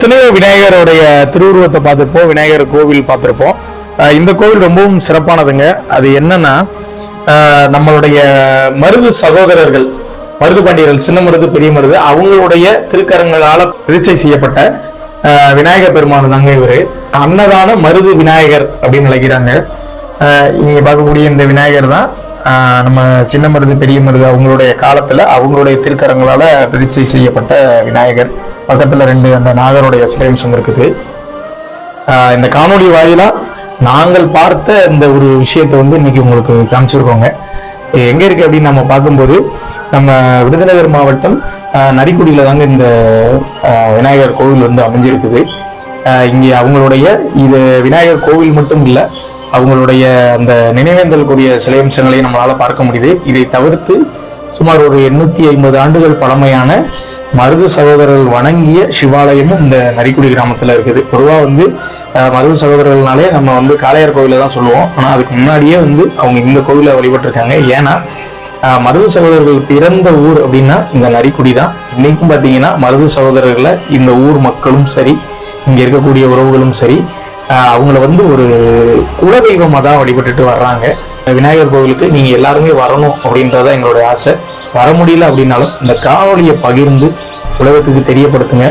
எத்தனையோ விநாயகருடைய திருவுருவத்தை பார்த்துருப்போம் விநாயகர் கோவில் பார்த்துருப்போம். இந்த கோவில் ரொம்பவும் சிறப்பானதுங்க. அது என்னன்னா நம்மளுடைய மருது சகோதரர்கள் மருது பாண்டியர்கள் சின்ன மருது பெரிய மருது அவங்களுடைய திருக்கரங்களால் பிரதிஷ்டை செய்யப்பட்ட விநாயகர் பெருமான் தாங்க இவரு. அன்னதான மருது விநாயகர் அப்படின்னு நினைக்கிறாங்க. இங்கே பார்க்கக்கூடிய இந்த விநாயகர் தான் நம்ம சின்ன மருது பெரிய மருது அவங்களுடைய காலத்தில் அவங்களுடைய திருக்கரங்களால் பிரதிஷ்டை செய்யப்பட்ட விநாயகர். பக்கத்துல ரெண்டு அந்த நாகருடைய சிலைம்சம் இருக்குது. ஆஹ் இந்த காணொலி வாயிலா நாங்கள் பார்த்த இந்த ஒரு விஷயத்தை வந்து இன்னைக்கு உங்களுக்கு காமிச்சிருக்கோங்க. எங்கே எங்க இருக்கு அப்படின்னு நம்ம பார்க்கும்போது நம்ம விருதுநகர் மாவட்டம் ஆஹ் நரிக்குடியில தாங்க இந்த ஆஹ் விநாயகர் கோவில் வந்து அமைஞ்சிருக்குது. ஆஹ் இங்கே அவங்களுடைய இது விநாயகர் கோவில் மட்டும் இல்லை அவங்களுடைய அந்த நினைவேந்தலுக்குரிய சிலையம்சங்களையும் நம்மளால பார்க்க முடியுது. இதை தவிர்த்து சுமார் ஒரு எண்ணூத்தி ஐம்பது ஆண்டுகள் பழமையான மருது சகோதரர்கள் வணங்கிய சிவாலயமும் இந்த நரிக்குடி கிராமத்தில் இருக்குது. பொதுவாக வந்து மருது சகோதரர்கள்னாலே நம்ம வந்து காளையார் கோவிலை தான் சொல்லுவோம். ஆனால் அதுக்கு முன்னாடியே வந்து அவங்க இந்த கோவிலை வழிபட்டிருக்காங்க. ஏன்னா மருது சகோதரர்கள் பிறந்த ஊர் அப்படின்னா இந்த நரிக்குடி தான். இன்னைக்கும் பார்த்தீங்கன்னா மருது சகோதரர்களை இந்த ஊர் மக்களும் சரி இங்கே இருக்கக்கூடிய உறவுகளும் சரி அவங்கள வந்து ஒரு குலதெய்வமாக தான் வழிபட்டுட்டு வர்றாங்க. விநாயகர் கோவிலுக்கு நீங்கள் எல்லாருமே வரணும் அப்படின்றத எங்களுடைய ஆசை. வர முடியல அப்படின்னாலும் இந்த காணொலியை பகிர்ந்து உலகத்துக்கு தெரியப்படுத்துங்க.